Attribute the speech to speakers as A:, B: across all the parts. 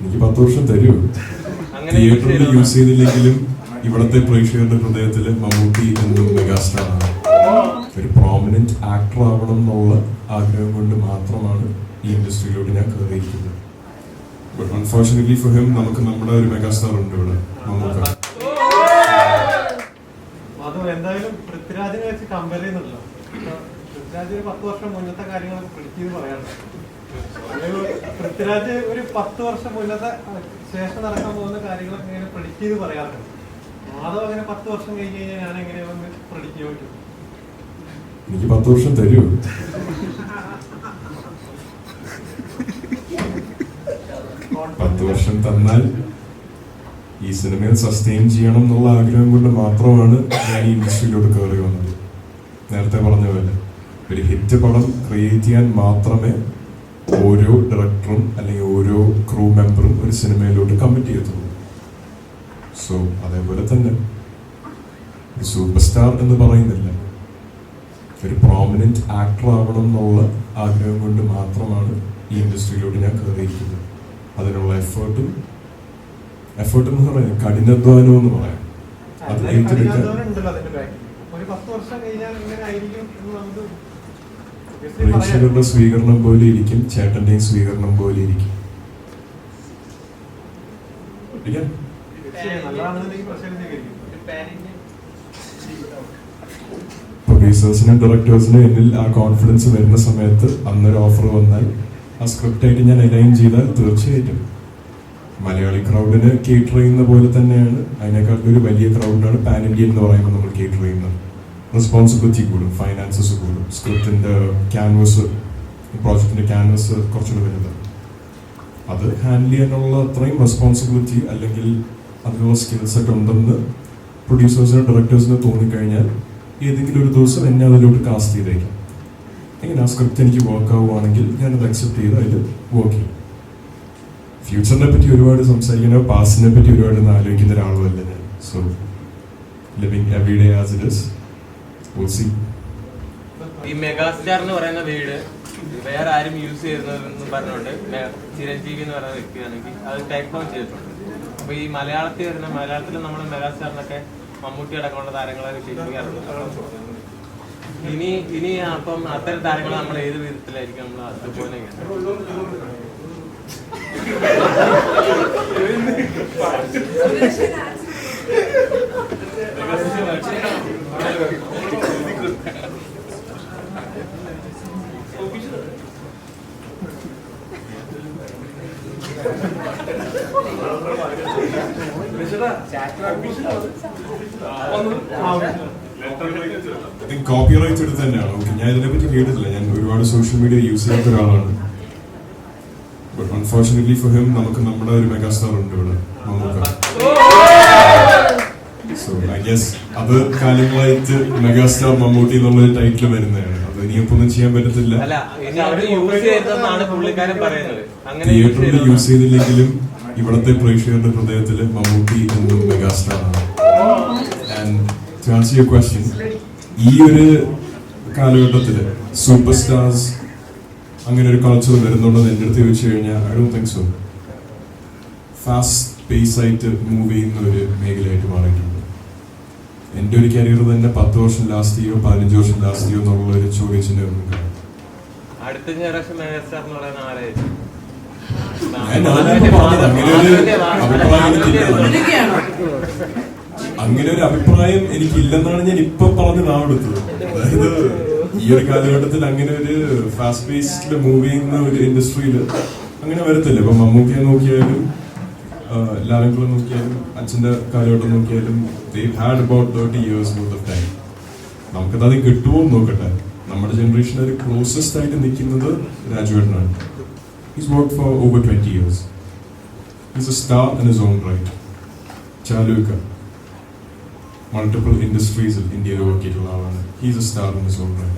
A: എനിക്ക് പത്ത് വർഷം തരൂ.
B: അങ്ങനെ
A: തിയേറ്ററിൽ യൂസ് ചെയ്തില്ലെങ്കിലും ഇവിടത്തെ പ്രേക്ഷകരുടെ ഹൃദയത്തിൽ മമ്മൂട്ടി എന്നും മെഗാസ്റ്റാറാണ്. ഒരു പ്രോമിനന്റ് ആക്ടർ ആവണം എന്നുള്ള ആഗ്രഹം കൊണ്ട് മാത്രമാണ് ഈ ഇൻഡസ്ട്രിയിലോട്ട് ഞാൻ കയറിയിരിക്കുന്നത്. ബട്ട് അൺഫോർച്ചുനേറ്റ്ലി ഫോർ ഹിം നമുക്ക് നമ്മുടെ ഒരു മെഗാസ്റ്റാർ ഉണ്ട് ഇവിടെ
C: മമ്മൂട്ടി എന്തായാലും പൃഥ്വിരാജിനെ വെച്ച് കമ്പയർ ചെയ്യുന്നുണ്ടല്ലോ. പൃഥ്വിരാജിന് പത്ത് വർഷം മുന്നത്തെ കാര്യങ്ങളൊക്കെ പ്രിഡിക്റ്റ് ചെയ്ത് പറയാറുണ്ട് പൃഥ്വിരാജ് ഒരു പത്ത് വർഷം മുന്നത്തെ ശേഷം നടക്കാൻ പോകുന്ന കാര്യങ്ങളൊക്കെ ഇങ്ങനെ പ്രഡിക്റ്റ് ചെയ്ത് പറയാറുണ്ട്. മാധവ് അങ്ങനെ പത്ത് വർഷം കഴിഞ്ഞ് കഴിഞ്ഞാൽ ഞാൻ എങ്ങനെ വന്ന് പ്രഡിക്റ്റ് ചെയ്യാൻ പറ്റും?
A: എനിക്ക് പത്ത് വർഷം തരൂ പത്ത് വർഷം തന്നാൽ ഈ സിനിമയിൽ സസ്റ്റെയിൻ ചെയ്യണം എന്നുള്ള ആഗ്രഹം കൊണ്ട് മാത്രമാണ് ഞാൻ ഈ ഇൻഡസ്ട്രിയിലോട്ട് കയറി വന്നത്. നേരത്തെ പറഞ്ഞ പോലെ ഒരു ഹിറ്റ് പടം ക്രിയേറ്റ് ചെയ്യാൻ മാത്രമേ ഓരോ ഡയറക്ടറും അല്ലെങ്കിൽ ഓരോ ക്രൂ മെമ്പറും ഒരു സിനിമയിലോട്ട് കമ്മിറ്റ് ചെയ്യത്തുള്ളൂ. സോ അതേപോലെ തന്നെ ഒരു സൂപ്പർ സ്റ്റാർ എന്ന് പറയുന്നില്ല. ഒരു പ്രോമിനന്റ് ആക്ടർ ആവണം എന്നുള്ള ആഗ്രഹം കൊണ്ട് മാത്രമാണ് ഈ ഇൻഡസ്ട്രിയിലോട്ട് ഞാൻ കയറിയിരിക്കുന്നത് അതിനുള്ള എഫേർട്ടും എഫേർട്ട് എന്ന് പറയാം കഠിനാധ്വാനം എന്ന് പറയാം. അത് ഏറ്റെടുക്കാൻ
C: ഒരു പത്ത് വർഷം കഴിഞ്ഞാൽ ഇങ്ങനെ ആയിരിക്കും എന്ന് നമുക്ക്.
A: പ്രേക്ഷകരുടെ സ്വീകരണം പോലെ ഇരിക്കും ചേട്ടന്റെയും സ്വീകരണം പോലെ ഇരിക്കും. പ്രൊഡ്യൂസേഴ്സിനും ഡയറക്ടേഴ്സിനും എന്നിൽ ആ കോൺഫിഡൻസ് വരുന്ന സമയത്ത് അന്നൊരു ഓഫർ വന്നാൽ ആ സ്ക്രിപ്റ്റ് ആയിട്ട് ഞാൻ അലൈൻ ചെയ്താൽ തീർച്ചയായിട്ടും. മലയാളി ക്രൗഡിന് കേറ്റർ ചെയ്യുന്ന പോലെ തന്നെയാണ്. അതിനേക്കാൾ ഒരു വലിയ ക്രൗഡിനാണ് പാൻ ഇന്ത്യ എന്ന് പറയുമ്പോൾ നമ്മൾ കേറ്റർ ചെയ്യുന്നത്. റെസ്പോൺസിബിലിറ്റി കൂടും ഫൈനാൻസസ് കൂടും സ്ക്രിപ്റ്റിന്റെ ക്യാൻവസ് പ്രോജക്റ്റിന്റെ ക്യാൻവസ് കുറച്ചുകൂടി വലുത് അത് ഹാൻഡിൽ ചെയ്യാനുള്ള അത്രയും റെസ്പോൺസിബിലിറ്റി അല്ലെങ്കിൽ അതിനുള്ള സ്കിൽ സെറ്റ് ഉണ്ടെന്ന് പ്രൊഡ്യൂസേഴ്സിനും ഡയറക്ടേഴ്സിനും തോന്നിക്കഴിഞ്ഞാൽ ഏതെങ്കിലും ഒരു ദിവസം എന്നെ അതിലോട്ട് കാസ്റ്റ് ചെയ്തേക്കാം. എങ്ങനെ ആ സ്ക്രിപ്റ്റ് എനിക്ക് വർക്ക് ആവുകയാണെങ്കിൽ ഞാനത് അക്സെപ്റ്റ് ചെയ്ത് അതിൽ വർക്ക് ചെയ്യും. ഫ്യൂച്ചറിനെ പറ്റി ഒരുപാട് സംസാരിക്കണോ പാസ്റ്റിനെ പറ്റി ഒരുപാട് ആലോചിക്കുന്ന ഒരാളുമല്ല ഞാൻ. So living every day as it is
B: ഈ മെഗാസ്റ്റാർ എന്ന് പറയുന്ന വീട് വേറെ ആരും യൂസ് ചെയ്യുന്നതെന്ന് പറഞ്ഞുകൊണ്ട് ചിരഞ്ജീവി എന്ന് പറയുന്ന വ്യക്തിയാണെങ്കിൽ അത് ടേക്ക് ഡൗൺ ചെയ്തിട്ടുണ്ട്. അപ്പൊ ഈ മലയാളത്തിൽ വരുന്ന മലയാളത്തിൽ നമ്മൾ മെഗാസ്റ്റാറിനൊക്കെ മമ്മൂട്ടി അടക്കമുള്ള താരങ്ങളെ ക്ഷണിക്കാറുണ്ട് ഇനി ഇനി അപ്പം അത്തരം താരങ്ങളെ നമ്മൾ ഏത് വിധത്തിലായിരിക്കും നമ്മൾ അതുപോലെ
A: കോപ്പി റൈറ്റ് എടുത്ത് തന്നെയാണ്. ഓക്കെ ഞാൻ ഇതിനെ പറ്റി കേട്ടിട്ടില്ല. ഞാൻ ഒരുപാട് സോഷ്യൽ മീഡിയ യൂസ് ചെയ്യാത്ത ഒരാളാണ്. ബട്ട് അൺഫോർച്ചുനേറ്റ്ലി ഫോർ ഹിം നമുക്ക് നമ്മുടെ ഒരു മെഗാസ്റ്റാർ ഉണ്ട് ഇവിടെ സോ ഐ ഗസ് അത് കാലങ്ങളായിട്ട് മെഗാസ്റ്റാർ മമ്മൂട്ടി എന്നുള്ള ടൈറ്റിൽ വരുന്നതാണ്. ഇനിയിപ്പോ ഒന്നും ചെയ്യാൻ പറ്റത്തില്ല. തിയേറ്ററിൽ യൂസ് ചെയ്തില്ലെങ്കിലും ഇവിടത്തെ പ്രേക്ഷകരുടെ ഹൃദയത്തിൽ മമ്മൂട്ടി എന്നും മെഗാസ്റ്റാർ ആണ്. And to answer your question ഈ ഒരു കാലഘട്ടത്തിൽ സൂപ്പർ സ്റ്റാർസ് അങ്ങനെ ഒരു കൾച്ചർ വരുന്നുണ്ടെന്ന് എന്റെ അടുത്ത് ചോദിച്ചു കഴിഞ്ഞാൽ I don't think so fast pace ആയിട്ട് മൂവ് ചെയ്യുന്ന ഒരു മേഖലയായിട്ട് മാറിയിട്ടുണ്ട്. എന്റെ ഒരു കരിയർ തന്നെ പത്ത് വർഷം ലാസ്റ്റ് ചെയ്യോ പതിനഞ്ച് വർഷം ലാസ്റ്റ് ചെയ്യോ എന്നുള്ള ഒരു ചോദിച്ചിന്റെ ഒന്നും
B: അടുത്ത ജനറേഷൻ മെഗാസ്റ്റാർ എന്ന് പറയുന്ന ആരായിരിക്കും
A: ഞാൻ അങ്ങനെ ഒരു അഭിപ്രായം എനിക്കില്ലെന്നാണ് ഞാൻ ഇപ്പൊ പറഞ്ഞ് നാടെടുത്തത് അതായത് ഈ ഒരു കാലഘട്ടത്തിൽ അങ്ങനെ ഒരു ഫാസ്റ്റ് പേസ്ഡിൽ മൂവ് ചെയ്യുന്ന ഒരു ഇൻഡസ്ട്രിയിൽ അങ്ങനെ വരത്തില്ല. ഇപ്പൊ മമ്മൂക്കയെ നോക്കിയാലും ലാലങ്കുള നോക്കിയാലും അച്ഛന്റെ കാലഘട്ടം നോക്കിയാലും had about thirty years worth of time നമുക്കത് അത് കിട്ടുമോ നോക്കട്ടെ നമ്മുടെ ജനറേഷൻ ഒരു ക്ലോസസ്റ്റ് ആയിട്ട് നിൽക്കുന്നത് രാജുവേട്ടനാണ് worked for over 20 years. He's a star in his own right. Chaluka. Multiple industries in India work ചെയ്തിട്ടുള്ള He's a star in his own right.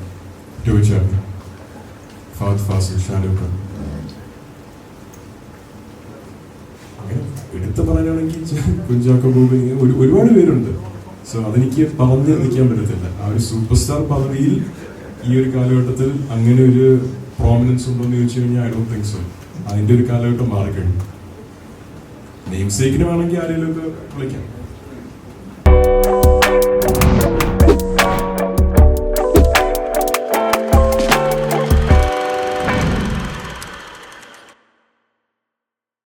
A: Joey Chapman. Fahad Fasil, Chaluka. അങ്ങനെ എടുത്തു പറയാനാണെങ്കിൽ കുഞ്ചാക്കോ ബോബി ഒരു- ഒരുപാട് പേരുണ്ട്. സോ അതെനിക്ക് പറഞ്ഞു നിൽക്കാൻ പറ്റത്തില്ല. ആ ഒരു സൂപ്പർ സ്റ്റാർ പദവിയിൽ ഈ ഒരു കാലഘട്ടത്തിൽ അങ്ങനെ ഒരു പ്രോമിനൻസ് ഉണ്ടോ എന്ന് ചോദിച്ചു കഴിഞ്ഞാൽ ഐ ഡോണ്ട് തിങ്ക് സോ അതിന്റെ ഒരു കാലഘട്ടം മാറിക്കഴിഞ്ഞു. നെയിം സേക്കിന് വേണമെങ്കിൽ ആരെങ്കിലും ഒക്കെ വിളിക്കാം.